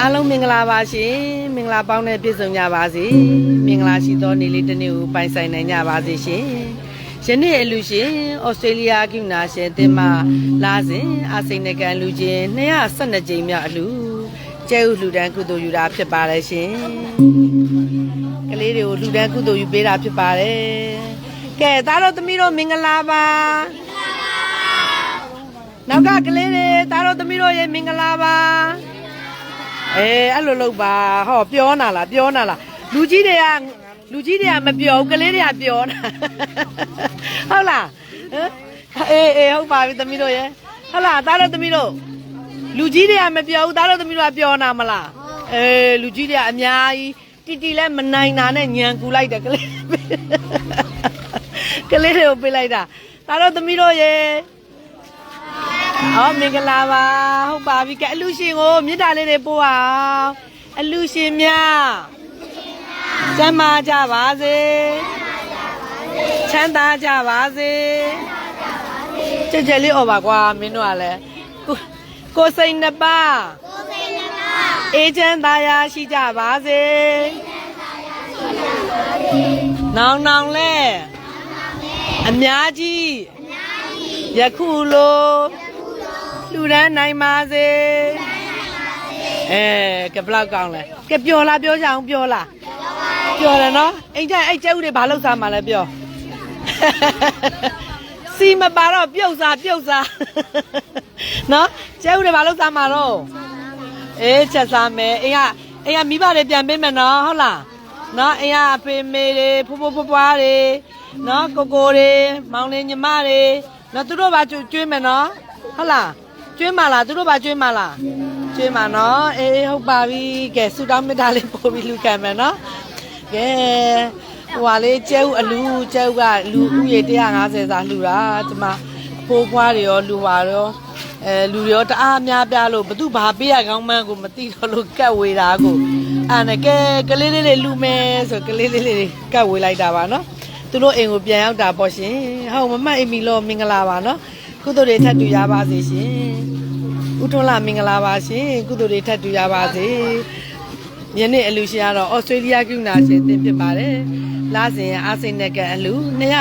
အားလုံးမင်္ဂလာပါရှင်မင်္ဂလာပေါင်းနဲ့ပြည့်စုံကြပါစေမင်္ဂလာရှိသောနေ့လေးတစ်နေ့ကိုပိုင်ဆိုင်နိုင်ကြပါစေရှင်ယနေ့အလူရှင်ဩစတြေးလျကယူနာရှင်အသင်းမှလာစဉ်အာစိန်နကန်လူချင်း212ကြိမ်မြောက်အလူကျဲဥလူတန်းကုသိုလ်ယူတာဖြစ်ပါတယ်ရှင်ကလေးတွေကိုလူတန်းကုသိုလ်ယူပေးတာဖြစ်ပါတယ်ကဲသားတော်သမီးတို့မင်္ဂလာပါနောက်ကကလေးတွေသားတော်သမီးတို့ရေမင်္ဂလာပါ အေးအဲ့လိုလုပ်ပါဟောပြောနာလားပြောနာလားလူကြီးတွေကလူကြီးတွေကမပြောဘူးကလေးတွေကပြောနာဟုတ်လားဟမ်အေးအေးဟုတ်ပါပြီသမီးတို့ရဲ့ဟုတ်လားသားတို့သမီးတို့လူကြီးတွေကမပြောဘူးသားတို့သမီးတို့ကပြောနာမလားအေးလူကြီးတွေကအများကြီးတီတီလည်းမနိုင်တာနဲ့ညံကူလိုက်တယ်ကလေးကလေးတွေကိုပေးလိုက်တာသားတို့သမီးတို့ရဲ့ အော်မင်္ဂလာပါဟုတ်ပါပြီကဲအလူရှင်ကိုမေတ္တာလေးတွေပို့အောင်အလူရှင်များကျမ်းမာကြပါစေချမ်းသာကြပါစေကြက်ကြက်လေးអော်ပါကွာမင်းတို့ကလည်းကိုကိုစိန်နှစ်ပါးကိုစိန်နှစ်ပါးအေးချမ်းသာယာရှိကြပါစေနောင်နောင်လဲအများကြီးယခုလို လူရန်နိုင်ပါစေအဲကဘလောက်ကောင်းလဲကပျော်လားပြောကြအောင်ပျော်လားပျော်တယ်နော်အိမ်ကျအဲ့ကျဲဥတွေဘာလို့စားမှာလဲပြောစီမပါတော့ပြုတ်စားပြုတ်စားနော်ကျဲဥတွေဘာလို့စားမှာတော့အေးချက်စားမယ်အိမ်ကအိမ်ကမိဘတွေပြန်ပေးမယ်နော်ဟုတ်လားနော်အိမ်ကအဖေမေတွေဖိုးဖိုးဖွားဖွားတွေနော်ကိုကိုတွေမောင်လေးညီမတွေနော်သူတို့ဘာကျွေးမယ်နော်ဟုတ်လား ကျွေးမလားသူတို့ပါကျွေးမလားကျွေးမနော်အေးဟုတ်ပါပြီကဲဆူတောင်းမေတ္တာလေးပို့ပြီးလူခံမယ်နော်ကဲဟိုဟာလေးကျဲဥအလူကျဲဥကလူဥရေ150စာလှူတာဒီမှာအဖိုးဖွားတွေရောလူပါရောအဲလူတွေရောတအားများပြားလို့ဘသူဘာပေးရကောင်းမှန်းကိုမသိတော့လို့ကတ်ဝေတာကိုအဲ့နဲ့ကဲကလေးလေးလေးလူမယ်ဆိုကလေးလေးလေးကတ်ဝေလိုက်တာပါနော်သူတို့အိမ်ကိုပြန်ရောက်တာပေါ့ရှင်ဟုတ်မမတ်အိမ်မီလို့မင်္ဂလာပါနော် ကုသိုလ်တွေထပ်တူရပါစေရှင်ဦးထွန်းလာမင်္ဂလာပါရှင်ကုသိုလ်တွေထပ်တူရပါစေယနေ့အလူရှင်ကတော့ဩစတြေးလျကယူနာရှင်တင်ဖြစ်ပါတယ်လာစဉ်အာစိန်နကအလူ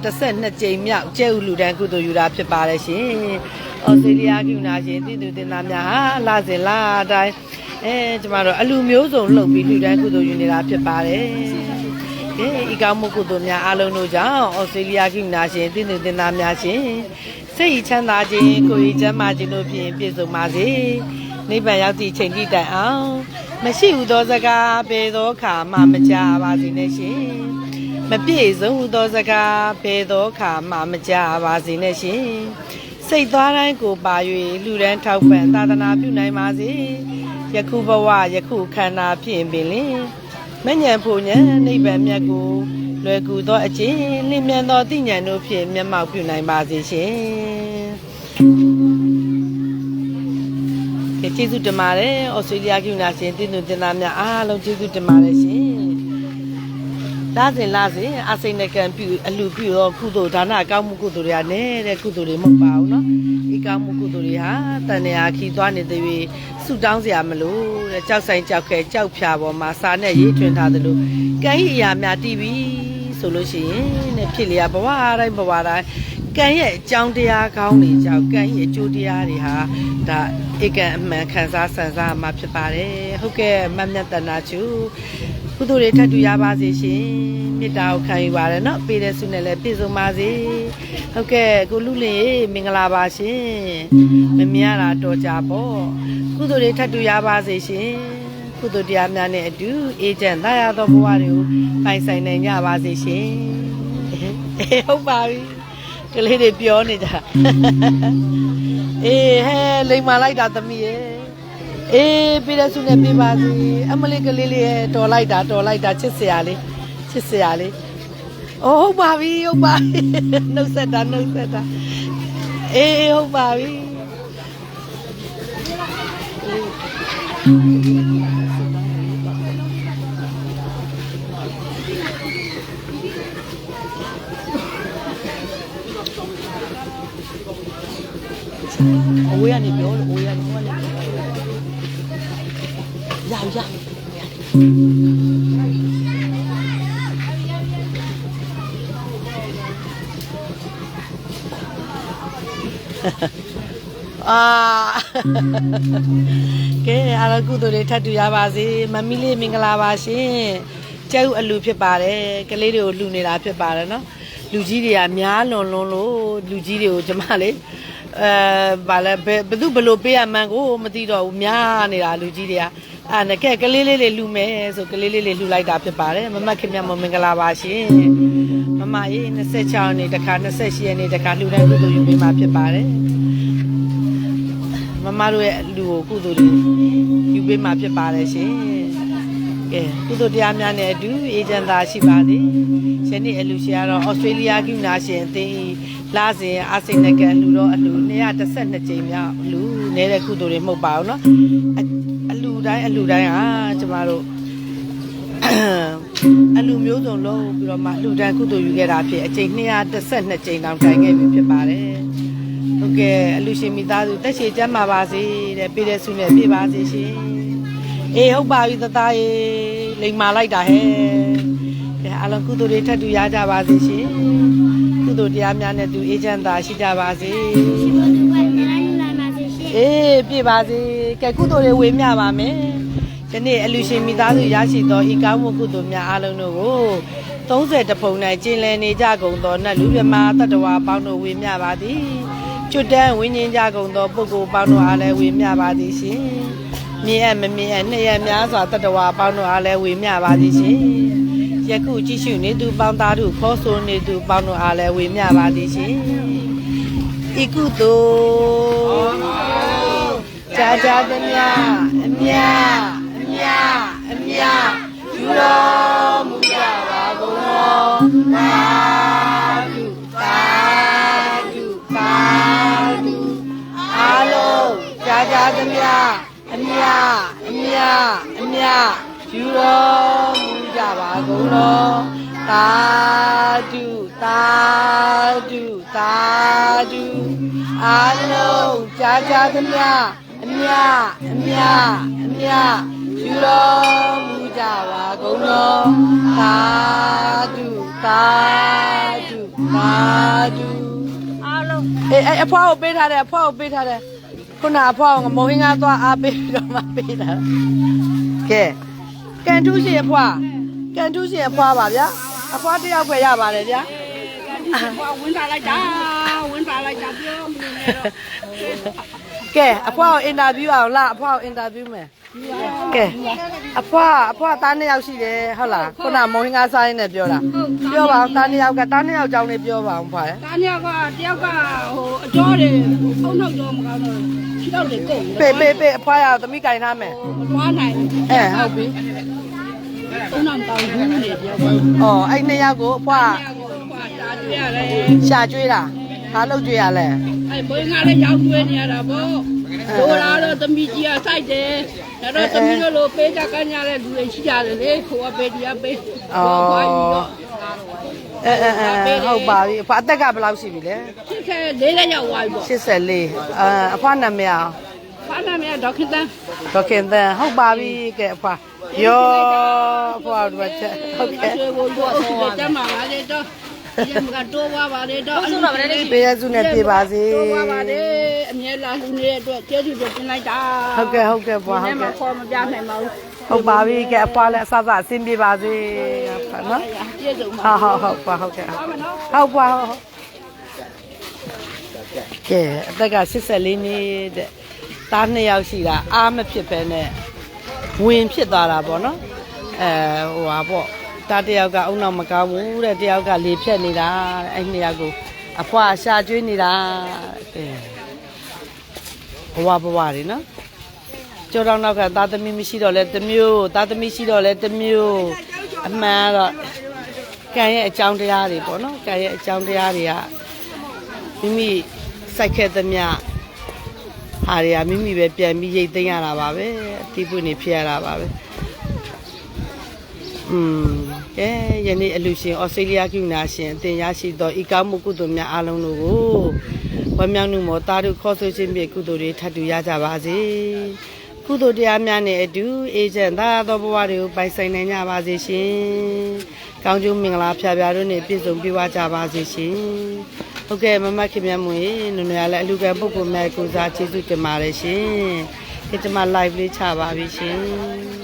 212ကြိမ်မြောက်ကျဲဥလူတန်းကုသိုလ်ယူတာဖြစ်ပါတယ်ရှင်ဩစတြေးလျကယူနာရှင်တည်သူတင်သားများဟာလာစဉ်လာအတိုင်းအဲကျမတို့အလူမျိုးစုံလှုပ်ပြီးလူတန်းကုသိုလ်ယူနေတာဖြစ်ပါတယ် ကဲဤကောင်းမှုကုသိုလ်များအားလုံးတို့ကြောင့်ဩစတြေးလျကယူနာရှင်တည်သူတင်သားများရှင်စိတ်ချမ်းသာခြင်းကိုယ်ရည်ချမ်းသာခြင်းတို့ဖြင့်ပြည့်စုံပါစေနိဗ္ဗာန်ရောက်သည့်ချိန်တိတိုင်အောင်မရှိဟုသောစကားဘယ်သောခါမှမကြားပါစေနဲ့ရှင်မပြည့်စုံဟုသောစကားဘယ်သောခါမှမကြားပါစေနဲ့ရှင်စိတ်သွားတိုင်းကိုပါ၍လူရန်ထောက်ပံ့သာသနာပြုနိုင်ပါစေယခုဘဝယခုခန္ဓာဖြင့်ပင်လင် မဉ္ဇဉ်ဖို့ဉဏ်နိဗ္ဗာန်မြတ်ကိုလွယ်ကူသောအခြင်းလင်းမြန်သောသိဉာဏ်တို့ဖြင့်မျက်မှောက်ပြုနိုင်ပါစေရှင်ကဲကျေးဇူးတင်ပါတယ်ဩစတြေးလျကယူနာရှင်တည်သူတင်သားများအားလုံးကျေးဇူးတင်ပါတယ်ရှင် လာစဉ်လာစဉ်အစိမ့်နဲ့ကံပြုအလူပြုတော့ကုသိုလ်ဒါနကောင်းမှုကုသိုလ်တွေကနဲ့တဲ့ကုသိုလ်တွေမဟုတ်ပါဘူးနော်။ဤကောင်းမှုကုသိုလ်တွေဟာတန်ရာခီသွားနေတဲ့ပြီဆုတောင်းစရာမလိုတဲ့ကြောက်ဆိုင်ကြောက်ခဲကြောက်ဖြာပေါ်မှာစာနဲ့ရေးထွင်ထားသလိုကံဤအရာများတည်ပြီးဆိုလို့ရှိရင်တဲ့ဖြစ်လျာဘဝတိုင်းဘဝတိုင်းကံရဲ့အကြောင်းတရားကောင်းတွေကြောင့်ကံရဲ့အကျိုးတရားတွေဟာဒါဧကံအမှန်ခံစားဆန်စားမှာဖြစ်ပါတယ်ဟုတ်ကဲ့မမြတ်တနာချူ ကုသိုလ်တွေထပ်တူရပါစေရှင်မေတ္တာကိုခံယူပါရနော်ပေးတဲ့ဆုနဲ့လည်းပြည့်စုံပါစေဟုတ်ကဲ့ကိုလူလင်မင်္ဂလာပါရှင်မမြင်ရတာတော်ကြပေါ့ကုသိုလ်တွေထပ်တူရပါစေရှင်ကုသိုလ်တရားများနဲ့အတူအေဂျင့်သာရသောဘဝတွေကိုပိုင်ဆိုင်နိုင်ကြပါစေရှင်အေးဟုတ်ပါပြီကလေးတွေပြောနေကြအေးဟဲလိမ်မာလိုက်တာသမီးရဲ့ အေးပြည့်တဲ့ဆုနဲ့ပြပါစေအမလေးကလေးလေးရဲ့တော်လိုက်တာတော်လိုက်တာချစ်စရာလေးချစ်စရာလေးအိုးဟုတ်ပါပြီဟုတ်ပါပြီနှုတ်ဆက်တာနှုတ်ဆက်တာအေးဟုတ်ပါပြီအဝေးကနေပြောလို့အဝေးကနေပြောလို့ ရရအာကဲအားလုံးကုသိုလ်တွေထပ်တူရပါစေမမီလေးမင်္ဂလာပါရှင်ကျဲဥအလူဖြစ်ပါတယ်ကလေးတွေကိုလူနေတာဖြစ်ပါတယ်နော်လူကြီးတွေကများလွန်လွန်းလို့လူကြီးတွေကိုကျမလေးအဲဗာလဲဘယ်ဘသူဘယ်လို့ပေးရမှန်းကိုမသိတော့ဘူးများနေတာလူကြီးတွေက အဲ့ဒါကဲကလေးလေးလေးလှူမယ်ဆိုကလေးလေးလေးလှူလိုက်တာဖြစ်ပါတယ်မမခင်ဗျမမင်္ဂလာပါရှင်မမရေး26နေတခါ28ရက်နေတခါလှူတဲ့ကုသိုလ်ယူပေးမှာဖြစ်ပါတယ်မမတို့ရဲ့လူကိုကုသိုလ်တွေယူပေးမှာဖြစ်ပါတယ်ရှင်ကဲကုသိုလ်တရားများနဲ့အတူအေဂျင်တာရှိပါသည်ယနေ့အလူရှင်ကတော့ဩစတြေးလျကိနာရှင်အသင်းလာစဉ်အာစိန်နကန်လူတော့အလူ212ကြိမ်မြောက်လူနည်းတဲ့ကုသိုလ်တွေမှုတ်ပါအောင်နော် တိုင်းအလူတိုင်းဟာကျမတို့အလူမျိုးစုံလုံးပြီးတော့မှလူတန်းကုသိုလ်ယူခဲ့တာဖြစ်အချိန်212ကြိမ်တောင်တိုင်ခဲ့ပြီဖြစ်ပါတယ်။ဟုတ်ကဲ့အလူရှင်မိသားစုတက်ရှိကျမ်းပါပါစေတဲ့ပြည့်တဲ့ဆုနဲ့ပြည့်ပါစေရှင်။အေးဟုတ်ပါပြီသသားရေလိမ်မာလိုက်တာဟဲ့။ကဲအလုံးကုသိုလ်တွေထပ်တူရကြပါစေရှင်။ကုသိုလ်တရားများနဲ့တူအေးချမ်းသာရှိကြပါစေ။ဒီဘုသူကလည်းလာမှာစီရှင်အေးပြည့်ပါစေ ကဲကုသိုလ်တွေဝေမျှပါမယ်ယနေ့အလူရှင်မိသားစုရရှိသောဤကောင်းမှုကုသိုလ်များအားလုံးတို့ကို30တဖုံ၌ကျင်လည်နေကြကုန်သောနတ်လူမြမတတ္တဝါပေါင်းတို့ဝေမျှပါသည်ကျွတ်တန်းဝိညာဉ်ကြကုန်သောပုဂ္ဂိုလ်ပေါင်းတို့အားလည်းဝေမျှပါသည်ရှင်မြင်အပ်မမြင်အပ်နှစ်ရက်များစွာတတ္တဝါပေါင်းတို့အားလည်းဝေမျှပါသည်ရှင်ယခုကြည့်ရှုနေသူပေါင်းသားတို့ခေါ်ဆိုနေသူပေါင်းတို့အားလည်းဝေမျှပါသည်ရှင်ဤကုသိုလ် ကြာကြာသမျှအမြအမြအမြယူတော်မူကြပါကုန်တော်သာဓုသာဓုသာဓုအားလုံးကြာကြာသမျှအမြအမြအမြယူတော်မူကြပါကုန်တော်သာဓုသာဓုသာဓုအားလုံးကြာကြာသမျှ အမြအမြအမြယူတော်မူကြပါကုန်တော်သာဓုသာဓုသာဓုအားလုံးအေးအဲ့အဖွားကိုပေးထားတယ်အဖွားကိုပေးထားတယ်ခုနအဖွားကမောင်ဟင်းကားသွားအားပေးပြီးတော့မှပေးတာကဲကန်ထူးရှင်အဖွားကန်ထူးရှင်အဖွားပါဗျာအဖွားတယောက်ပဲရပါတယ်ဗျာဟိုဝင်လာလိုက်တာဝင်လာလိုက်တာပြောမနေနဲ့တော့ ကဲအဖွားကိုအင်တာဗျူးအောင်လားအဖွားကိုအင်တာဗျူးမယ်ကဲအဖွားအဖွားသားနှစ်ယောက်ရှိတယ်ဟုတ်လားခုနမောင်ဟင်းကားစားရင်းနဲ့ပြောတာပြောပါအောင်သားနှစ်ယောက်ကသားနှစ်ယောက်ကြောင်းလေးပြောပါအောင်ဖွားရတားညကတယောက်ကဟိုအကျော်တွေအုံနောက်တော့မကောင်းတော့ခြေတော့တွေကုန်ပေးပေးပေးအဖွားရသမီးကင်ထားမယ်မသွားနိုင်အဲဟုတ်ပြီအုံနောက်တောင်းဘူးနေတယောက်က။အော်အဲ့နှစ်ယောက်ကိုအဖွားတယောက်ကခွာတာတွေ့ရတယ်ရှာကျွေးတာ။ ဘာလုပ်ကျွေးရလဲအဲဘိုးငါလည်းရောက်တွေ့နေရတာပေါ့တို့လာတော့သမီးကြီးကစိုက်တယ်ဒါတော့သမီးတို့လိုပေးကြကညာတဲ့လူတွေရှိကြတယ်လေခိုးကပေးတရားပေး။အော်အဲအဲအဲဟုတ်ပါပြီ။အဖွားအသက်ကဘယ်လောက်ရှိပြီလဲချစ်ခဲလေးလက်ရောက်သွားပြီပေါ့84အဲအဖွားနာမည်အောင်ဖာနာမည်ဒေါက်ခင်တန်းဒေါခင်သန်ဟုတ်ပါပြီကဲအဖွားယောအဖွားတို့ချက်ဟုတ်ကဲ့ဆွေကိုတော့ဆွေတမ်းပါပါလေတော့ ဒီမကတော့ပါပါလေတော့အဲ့လိုပဲလေပေးရစုနဲ့ပြေပါစေတော့ပါပါလေအမြဲလာလူနေတဲ့အတွက်ကျေးဇူးတင်လိုက်တာဟုတ်ကဲ့ဟုတ်ကဲ့ဖွားဟုတ်မကဲ့ခေါ်မပြနိုင်ပါဘူးဟုတ်ပါပြီကဲအဖွားလည်းအဆအဆအဆင်ပြေပါစေဖွားနော်ကျေးဇူးပါဟုတ်ဟုတ်ဟုတ်ပါဟုတ်ကဲ့ဟုတ်ပါဟုတ်ကဲအသက်က84နှစ်တဲ့သားနှစ်ယောက်ရှိတာအားမဖြစ်ပဲနဲ့ဝင်ဖြစ်သွားတာပေါ့နော်အဲဟိုဟာပေါ့ သားတစ်ယောက်ကအုံနောက်မကောင်းဘူးတဲ့တစ်ယောက်ကလေဖြတ်နေတာတဲ့အဲ့နှစ်ယောက်ကိုအဖွားရှာကျွေးနေတာကဲဘဝဘဝတွေနော်ကျောင်းတော်နောက်ကသားသမီးမရှိတော့လဲတစ်မျိုးသားသမီးရှိတော့လဲတစ်မျိုးအမှန်တော့ကံရဲ့အကြောင်းတရားတွေပေါ့နော်ကံရဲ့အကြောင်းတရားတွေကမိမိစိုက်ခဲ့သမျှဟာတွေကမိမိပဲပြန်ပြီးရိတ်သိမ်းရတာပါပဲအတိပွင့်နေဖြစ်ရတာပါပဲอืม ကဲယနေ့အလူရှင်ဩစတြေးလျကယူနာရှင်အတင်ရရှိသောဤကောင်းမှုကုသိုလ်များအားလုံးတို့ကိုဝမ်းမြောက်မှုမောတာတို့ခေါ်ဆိုခြင်းဖြင့်ကုသိုလ်တွေထပ်တူရကြပါစေကုသိုလ်တရားများနဲ့အတူအေဂျင့်သာသောဘဝတွေကိုပိုင်ဆိုင်နိုင်ကြပါစေရှင်။ကောင်းကျိုးမင်္ဂလာဖျားဖျားတို့နဲ့ပြည့်စုံပြည့်ဝကြပါစေရှင်။ဟုတ်ကဲ့မမခင်မြတ်မွေနုံနွေရလည်းအလူကံပုဂ္ဂိုလ်များကိုစားကျေးဇူးတင်ပါတယ်ရှင်။ဒီတမ live လေးချပါပြီရှင်။